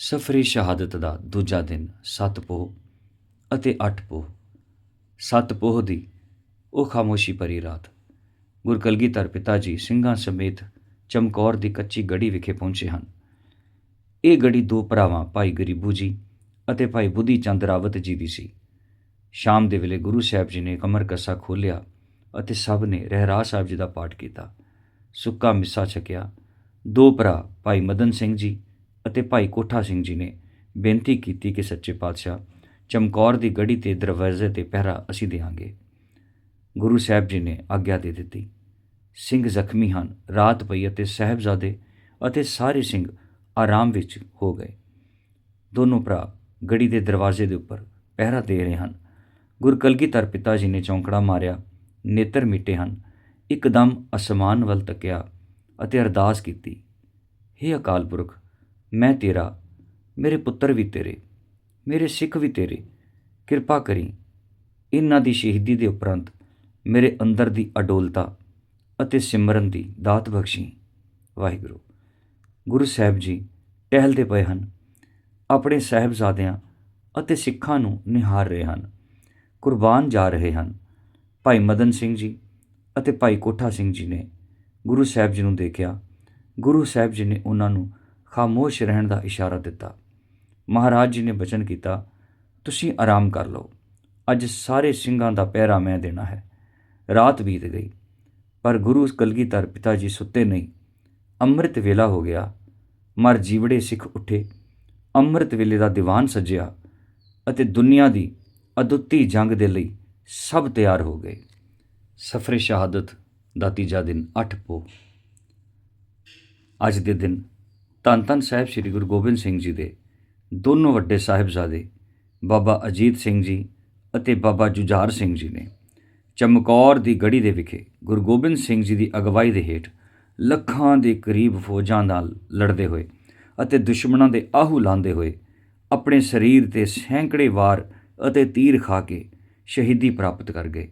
ਸਫਰੇ ਸ਼ਹਾਦਤ ਦਾ ਦੂਜਾ ਦਿਨ ਸੱਤ ਪੋਹ ਅਤੇ ਅੱਠ ਪੋਹ। ਸੱਤ ਪੋਹ ਦੀ ਉਹ ਖਾਮੋਸ਼ੀ ਭਰੀ ਰਾਤ। ਗੁਰਕਲਗੀਧਰ ਪਿਤਾ ਜੀ ਸਿੰਘਾਂ ਸਮੇਤ ਚਮਕੌਰ ਦੀ ਕੱਚੀ ਗੜੀ ਵਿਖੇ ਪਹੁੰਚੇ ਹਨ। ਇਹ ਗੜੀ ਦੋ ਭਰਾਵਾਂ, ਭਾਈ ਗਰੀਬੂ ਜੀ ਅਤੇ ਭਾਈ ਬੁੱਧੀ ਚੰਦ ਰਾਵਤ ਜੀ ਦੀ ਸੀ। ਸ਼ਾਮ ਦੇ ਵੇਲੇ ਗੁਰੂ ਸਾਹਿਬ ਜੀ ਨੇ ਕਮਰ ਕੱਸਾ ਖੋਲ੍ਹਿਆ ਅਤੇ ਸਭ ਨੇ ਰਹਿਰਾ ਸਾਹਿਬ ਜੀ ਦਾ ਪਾਠ ਕੀਤਾ। ਸੁੱਕਾ ਮਿੱਸਾ ਛਕਿਆ। ਦੋ ਭਰਾ, ਭਾਈ ਮਦਨ ਸਿੰਘ ਜੀ ਅਤੇ ਭਾਈ ਕੋਠਾ ਸਿੰਘ ਜੀ ਨੇ ਬੇਨਤੀ ਕੀਤੀ ਕਿ ਸੱਚੇ ਪਾਤਸ਼ਾਹ, ਚਮਕੌਰ ਦੀ ਗੜੀ ਤੇ ਦਰਵਾਜ਼ੇ ਤੇ ਪਹਿਰਾ ਅਸੀਂ ਦੇਵਾਂਗੇ ਗੁਰੂ ਸਾਹਿਬ ਜੀ ਨੇ ਆਗਿਆ ਦੇ ਦਿੱਤੀ। ਸਿੰਘ ਜ਼ਖਮੀ ਹਨ, ਰਾਤ ਪਈ ਅਤੇ ਸਾਹਿਬਜ਼ਾਦੇ ਅਤੇ ਸਾਰੇ ਸਿੰਘ ਆਰਾਮ ਵਿੱਚ ਹੋ ਗਏ। ਦੋਨੋਂ ਭਰਾ ਗੜੀ ਦੇ ਦਰਵਾਜ਼ੇ ਦੇ ਉੱਪਰ ਪਹਿਰਾ ਦੇ ਰਹੇ ਹਨ। ਗੁਰ ਪਿਤਾ ਜੀ ਨੇ ਚੌਂਕੜਾ ਮਾਰਿਆ, ਨੇਤਰ ਮਿਟੇ ਹਨ, ਇੱਕਦਮ ਅਸਮਾਨ ਵੱਲ ਤੱਕਿਆ ਅਤੇ ਅਰਦਾਸ ਕੀਤੀ हे ਅਕਾਲ ਪੁਰਖ ਮੈਂ ਤੇਰਾ, ਮੇਰੇ ਪੁੱਤਰ ਵੀ ਤੇਰੇ, ਮੇਰੇ ਸਿੱਖ ਵੀ ਤੇਰੇ। ਕਿਰਪਾ ਕਰੀ ਇਹਨਾਂ ਦੀ ਸ਼ਹੀਦੀ ਦੇ ਉਪਰੰਤ ਮੇਰੇ ਅੰਦਰ ਦੀ ਅਡੋਲਤਾ ਅਤੇ ਸਿਮਰਨ ਦੀ ਦਾਤ ਬਖਸ਼ੀ। ਵਾਹਿਗੁਰੂ, ਗੁਰੂ ਸਾਹਿਬ ਜੀ ਟਹਿਲਦੇ ਪਏ ਹਨ, ਆਪਣੇ ਸਾਹਿਬਜ਼ਾਦਿਆਂ ਅਤੇ ਸਿੱਖਾਂ ਨੂੰ ਨਿਹਾਰ ਰਹੇ ਹਨ, ਕੁਰਬਾਨ ਜਾ ਰਹੇ ਹਨ। ਭਾਈ ਮਦਨ ਸਿੰਘ ਜੀ ਅਤੇ ਭਾਈ ਕੋਠਾ ਸਿੰਘ ਜੀ ਨੇ ਗੁਰੂ ਸਾਹਿਬ ਜੀ ਨੂੰ ਦੇਖਿਆ। ਗੁਰੂ ਸਾਹਿਬ ਜੀ ਨੇ ਉਹਨਾਂ ਨੂੰ ਖਾਮੋਸ਼ ਰਹਿਣ ਦਾ ਇਸ਼ਾਰਾ ਦਿੱਤਾ। ਮਹਾਰਾਜ ਜੀ ਨੇ ਬਚਨ ਕੀਤਾ, ਤੁਸੀਂ ਆਰਾਮ ਕਰ ਲਓ। ਅੱਜ ਸਾਰੇ ਸਿੰਘਾਂ ਦਾ ਪਹਿਰਾ ਮੈਂ ਦੇਣਾ ਹੈ। ਰਾਤ ਬੀਤ ਗਈ, ਪਰ ਗੁਰੂ ਕਲਗੀਧਰ ਪਿਤਾ ਜੀ ਸੁੱਤੇ ਨਹੀਂ। ਅੰਮ੍ਰਿਤ ਵੇਲਾ ਹੋ ਗਿਆ। ਮਰ ਜੀਵੜੇ ਸਿੱਖ ਉੱਠੇ। ਅੰਮ੍ਰਿਤ ਵੇਲੇ ਦਾ ਦੀਵਾਨ ਸਜਿਆ ਅਤੇ ਦੁਨੀਆ ਦੀ ਅਦੁੱਤੀ ਜੰਗ ਦੇ ਲਈ ਸਭ ਤਿਆਰ ਹੋ ਗਏ। ਸਫਰੇ ਸ਼ਹਾਦਤ ਦਾ ਤੀਜਾ ਦਿਨ 8 ਪੋ। ਅੱਜ ਦੇ ਦਿਨ ਧੰਨ ਧੰਨ ਸਾਹਿਬ ਸ੍ਰੀ ਗੁਰੂ ਗੋਬਿੰਦ ਸਿੰਘ ਜੀ ਦੇ, ਦੋਨੋਂ ਵੱਡੇ ਸਾਹਿਬਜ਼ਾਦੇ, ਬਾਬਾ ਅਜੀਤ ਸਿੰਘ ਜੀ ਅਤੇ ਬਾਬਾ ਜੁਝਾਰ ਸਿੰਘ ਜੀ ਨੇ ਚਮਕੌਰ ਦੀ ਗੜੀ ਦੇ ਵਿਖੇ ਗੁਰੂ ਗੋਬਿੰਦ ਸਿੰਘ ਜੀ ਦੀ ਅਗਵਾਈ ਦੇ ਹੇਠ ਲੱਖਾਂ ਦੇ ਕਰੀਬ ਫੌਜਾਂ ਨਾਲ ਲੜਦੇ ਹੋਏ ਅਤੇ ਦੁਸ਼ਮਣਾਂ ਦੇ ਆਹੂ ਲਾਉਂਦੇ ਹੋਏ ਆਪਣੇ ਸਰੀਰ ਤੇ ਸੈਂਕੜੇ ਵਾਰ ਅਤੇ ਤੀਰ ਖਾ ਕੇ ਸ਼ਹੀਦੀ ਪ੍ਰਾਪਤ ਕਰ ਗਏ।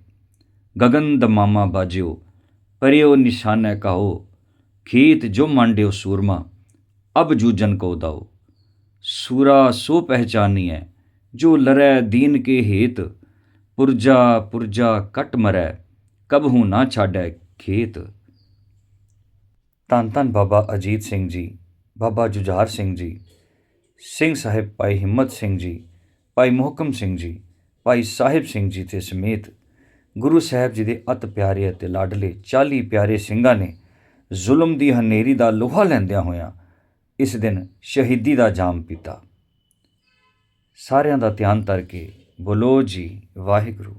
ਗगन ਦਮਾਮਾ ਬਾਜਿਓ, ਪਰਿਓ ਨਿਸ਼ਾਨੈ ਕਹੋ ਖੀਤ ਜੋ ਮੰਡਿਓ ਸੂਰਮਾ। ਅਬ ਜੂਜਨ ਕੋ ਦਾਓ। ਸੂਰਾ ਸੋ ਪਹਿਚਾਨੀਐ, ਜੋ ਲਰੈ ਦੀਨ ਕੇ ਹੇਤ, ਪੁਰਜਾ ਪੁਰਜਾ ਕਟ ਮਰੈ ਕਬਹੂ ਨਾ ਛਾੜੈ ਖੇਤ। ਧੰਨ ਧੰਨ ਬਾਬਾ ਅਜੀਤ ਸਿੰਘ ਜੀ, ਬਾਬਾ ਜੁਝਾਰ ਸਿੰਘ ਜੀ, ਸਿੰਘ ਸਾਹਿਬ ਭਾਈ ਹਿੰਮਤ ਸਿੰਘ ਜੀ, ਭਾਈ ਮੁਹਕਮ ਸਿੰਘ ਜੀ, ਭਾਈ ਸਾਹਿਬ ਸਿੰਘ ਜੀ ਤੇ ਸਮੇਤ ਗੁਰੂ ਸਾਹਿਬ ਜੀ ਦੇ ਅਤ ਪਿਆਰੇ ਅਤੇ ਲਾਡਲੇ 40 ਪਿਆਰੇ ਸਿੰਘਾਂ ਨੇ ਜ਼ੁਲਮ ਦੀ ਹਨੇਰੀ ਦਾ ਲੋਹਾ ਲੈਂਦਿਆਂ ਹੋਇਆਂ ਇਸ ਦਿਨ ਸ਼ਹੀਦੀ ਦਾ ਜਾਮ ਪੀਤਾ। ਸਾਰਿਆਂ ਦਾ ਧਿਆਨ ਧਰ ਕੇ ਬੋਲੋ ਜੀ ਵਾਹਿਗੁਰੂ।